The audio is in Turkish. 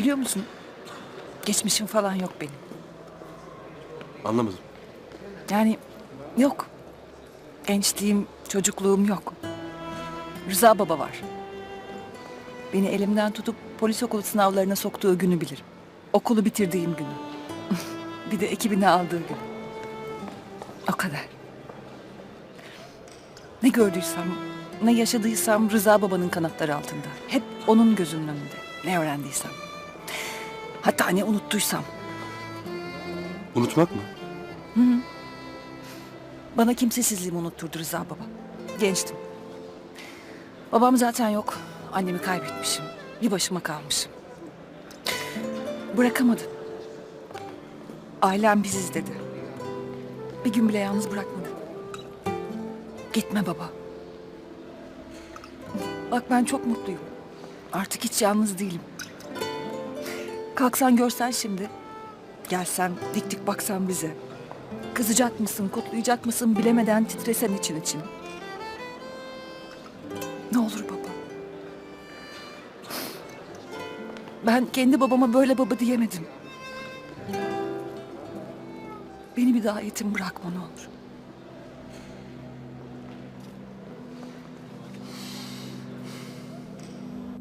Biliyor musun? Geçmişim falan yok benim. Anlamadım. Yani yok. Gençliğim, çocukluğum yok. Rıza baba var. Beni elimden tutup polis okulu sınavlarına soktuğu günü bilirim. Okulu bitirdiğim günü. bir de ekibini aldığı gün. O kadar. Ne gördüysem, ne yaşadıysam Rıza babanın kanatları altında. Hep onun gözünün önünde. Ne öğrendiysem. Hatta ne unuttuysam. Unutmak mı? Bana kimsesizliğimi unutturdu Rıza baba. Gençtim. Babam zaten yok. Annemi kaybetmişim. Bir başıma kalmışım. Bırakamadı. Ailem biziz dedi. Bir gün bile yalnız bırakmadı. Gitme baba. Bak ben çok mutluyum. Artık hiç yalnız değilim. Kalksan görsen şimdi. Gelsen dik dik baksan bize. Kızacak mısın, kutlayacak mısın bilemeden titresen için için. Ne olur baba. Ben kendi babama böyle baba diyemedim. Beni bir daha yetim bırakma ne olur.